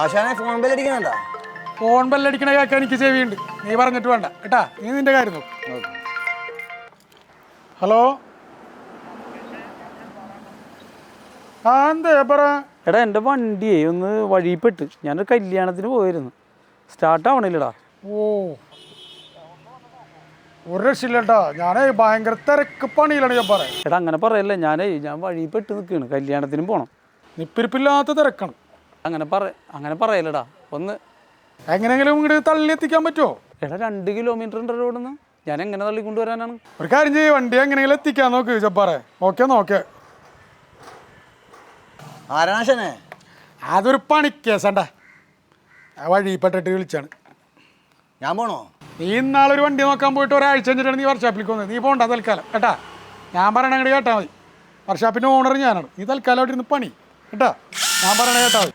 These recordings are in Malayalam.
ആശാനെ ഫോൺ ബെൽ അടിക്കുന്നുണ്ടാ ഫോൺ ബെല്ലടിക്കണ കേൾക്കാൻ എനിക്ക് ചെവിയുണ്ട് നീ പറഞ്ഞിട്ട് വേണ്ട. കേട്ടാ? നീ നിന്റെ കാര്യം നോക്ക്. ഹലോ? ആ എന്താ പറ? എടാ എന്റെ വണ്ടിയെ ഒന്ന് വഴിപ്പെട്ട്. ഞാനൊരു കല്യാണത്തിന് പോയിരുന്നു. സ്റ്റാർട്ട് ആവണില്ലടാ. ഓ. ഒരു രക്ഷയില്ലട്ടാ. ഞാനേ ഭയങ്കര തിരക്ക് പണിയിലാണ് ഞാൻ പറയാം. എടാ അങ്ങനെ പറയല്ലേ. ഞാനേ ഞാൻ വഴിപ്പെട്ട് നിൽക്കുകയാണ്. കല്യാണത്തിനും പോണം. നിപ്പിരിപ്പില്ലാത്ത തിരക്കാണ്. അങ്ങനെ പറ അങ്ങനെ പറയലടാ ഒന്ന് എങ്ങനെയെങ്കിലും ഇങ്ങോട്ട് തള്ളി എത്തിക്കാൻ പറ്റുമോ എടാ രണ്ട് കിലോമീറ്റർ ഉണ്ട് നിന്ന് ഞാൻ എങ്ങനെ തള്ളി കൊണ്ടുവരാനാണ് ഒരു കാര്യം ചെയ്യ് വണ്ടി എങ്ങനെയെങ്കിലും എത്തിക്കാൻ നോക്ക് ജബ്ബാറെ. ഓക്കെ നോക്കെ. ആരാശനേ അതൊരു പണിക്കേസണ്ട. വഴിപ്പെട്ടിട്ട് വിളിച്ചാണ്. ഞാൻ പോണോ? നീ ഇന്നാളെ ഒരു വണ്ടി നോക്കാൻ പോയിട്ട് ഒരാഴ്ച കഴിഞ്ഞിട്ടാണ് നീ വർക്ക്ഷോപ്പിലേക്ക് വന്നത് നീ പോണ്ട തൽക്കാലം. കേട്ടാ? ഞാൻ പറയണ അങ്ങോട്ട് കേട്ടാ മതി. വർക്ക്ഷോപ്പിന്റെ ഓണർ ഞാനാണ്. നീ തൽക്കാലം അവിടെ ഇരുന്ന് പണി. കേട്ടാ? ഞാൻ പറയണ കേട്ടാ മതി.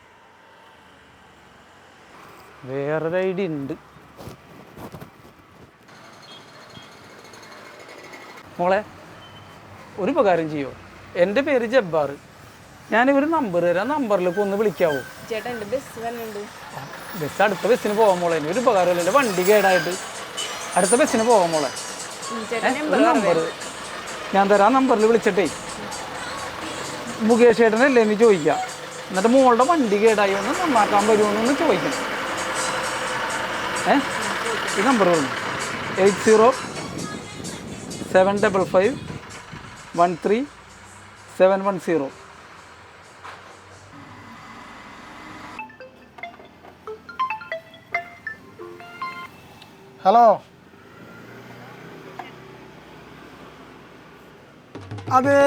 വേറൊരു ഐഡിയ ഉണ്ട്. മോളെ ഒരു ഉപകാരം ചെയ്യോ? എന്റെ പേര് ജബ്ബാർ. ഞാൻ ഒരു നമ്പർ തരാം. നമ്പറിലേക്ക് ഒന്ന് വിളിക്കാവോ? ബസ് അടുത്ത ബസ്സിന് പോകാൻ മോളെ. ഒരു ഉപകാരമില്ല. എന്റെ വണ്ടി കേടായിട്ട്. അടുത്ത ബസ്സിന് പോകാൻ മോളെ. നമ്പർ ഞാൻ തരാം. നമ്പറിൽ വിളിച്ചിട്ടേ. മുകേഷ് ചേട്ടനല്ലേ എന്ന് ചോദിക്കാം. എന്നിട്ട് മോളുടെ വണ്ടി കേടായി ഒന്ന് നന്നാക്കാൻ വരുമെന്നൊന്ന് ചോദിക്കണം. ഏ? ഈ നമ്പർ പറഞ്ഞു eight zero seven double five one three seven one zero hello അതെ.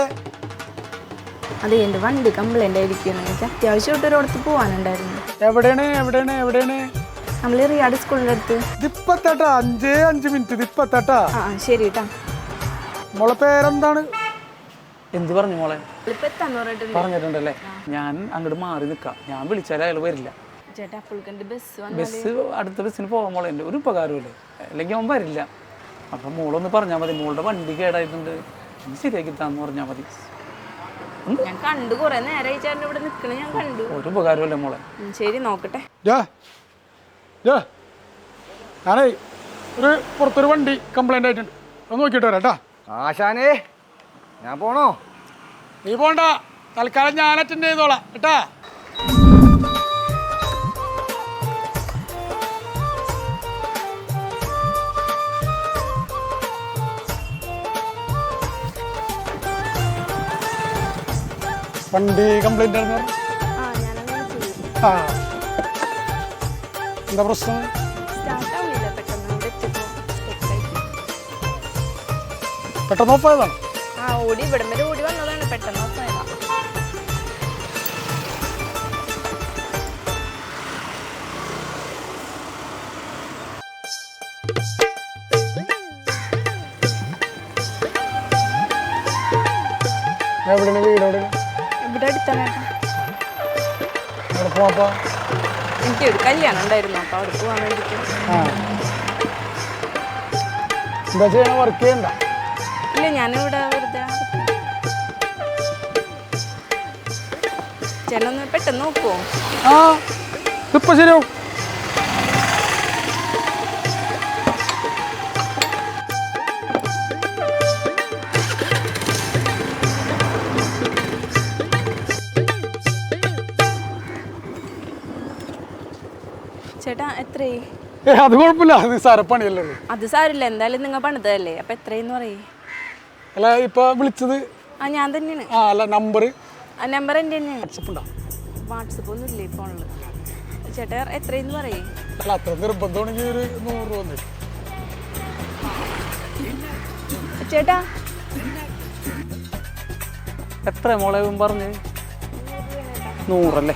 അതെ എന്റെ വണ്ടി കംപ്ലൈന്റ് ആയിരിക്കുന്നു എനിക്ക് അത്യാവശ്യമായിട്ട് ഒരിടത്ത് പോകാനുണ്ടായിരുന്നു എവിടെയാണ് എവിടെയാണ് എവിടെയാണ്? നമ്മൾ റിയാഡ് സ്കൂളിന്റെ അടുത്ത്. ഇതിപ്പത്തേട്ടാ അഞ്ചേ അഞ്ച് മിനിറ്റ് ഇതിപ്പത്തേട്ടാ ആ ആ, ശരി കേട്ടാ മോളെ പേരെന്താണ്? എന്ത് പറഞ്ഞു മോളെ? പറഞ്ഞിട്ടുണ്ടല്ലേ? ഞാൻ അങ്ങോട്ട് മാറി നിൽക്കാം ഞാൻ വിളിച്ചാൽ അയാൾ വരില്ല. ബസ് അടുത്ത ബസ്സിന് പോകാൻ മോളെ. എന്റെ ഒരു ഉപകാരമില്ലേ അല്ലെങ്കിൽ അവൻ വരില്ല. അപ്പം മോളൊന്ന് പറഞ്ഞാൽ മതി. മോളുടെ വണ്ടി കേടായിട്ടുണ്ട്. ഒന്ന് ശരിയാക്കി താന്ന് പറഞ്ഞാൽ മതി ഞാൻ കണ്ടു കുറേ നേരമായി ചേട്ടൻ ഇവിടെ നിൽക്കണ ഞാൻ കണ്ടു. ഒരു ഉപകാരമില്ല മോളെ? ശരി നോക്കട്ടെ. ഞാനേ ഒരു പുറത്തൊരു വണ്ടി കംപ്ലൈന്റ് ആയിട്ടുണ്ട്. ഒന്ന് നോക്കിയിട്ട് വരാം കേട്ടാ ആശാനെ ഞാൻ പോണോ? നീ പോണ്ട. തൽക്കാലം ഞാൻ അറ്റൻഡ് ചെയ്തോളാം. കേട്ടാ? വണ്ടി കംപ്ലൈന്റ് ആ എന്താ പ്രശ്നം? പെട്ടെന്ന് ഓഫ് ആ ഓടി ഇവിടം വരെ ഓടി വന്നതാണ്. പെട്ടെന്ന് ഓഫായതാ. എവിടെയാണ് വീട് എവിടെയാണ് ഇവിടെ അടുത്താണ് ചേട്ടാ അവിടെ പോവാപ്പാ എനിക്ക് ഒരു കല്യാണം ഉണ്ടായിരുന്നു. അപ്പൊ അവിടെ പോവാൻ വേണ്ടിട്ട്. ആ. എന്താ ചെയ്യണ വർക്ക് ചെയ്യണ്ട. ഇല്ല ഞാനിവിടെ വെറുതെ ചേട്ടനൊന്ന് പെട്ടെന്ന് നോക്കുമോ ആ ഇപ്പൊ ശരിയാവും ചേട്ടാ എത്രയായി? അത് കുഴപ്പമില്ല. അത് സാരപ്പണിയല്ലേ അത് സാരില്ല എന്തായാലും നിങ്ങൾ പണിതല്ലേ അപ്പൊ എത്രയെന്ന് പറയേ. അല്ല ഇപ്പൊ വിളിച്ചത്? ആ ഞാൻ തന്നെയാണ്. ആ അല്ല നമ്പർ ആ നമ്പർ എന്റെ തന്നെയാണ്. വാട്സപ്പ് ഉണ്ടോ? വാട്സപ്പ് ഒന്നും ഇല്ലേ ഫോണിൽ ചേട്ടാ എത്രയെന്ന് പറയേ? അല്ല അത്ര നിർബന്ധമാണെങ്കിൽ ഒരു നൂറ് രൂപ തരും ചേട്ടാ. എത്ര മോളെ ഇവൻ പറഞ്ഞ്? നൂറല്ലേ?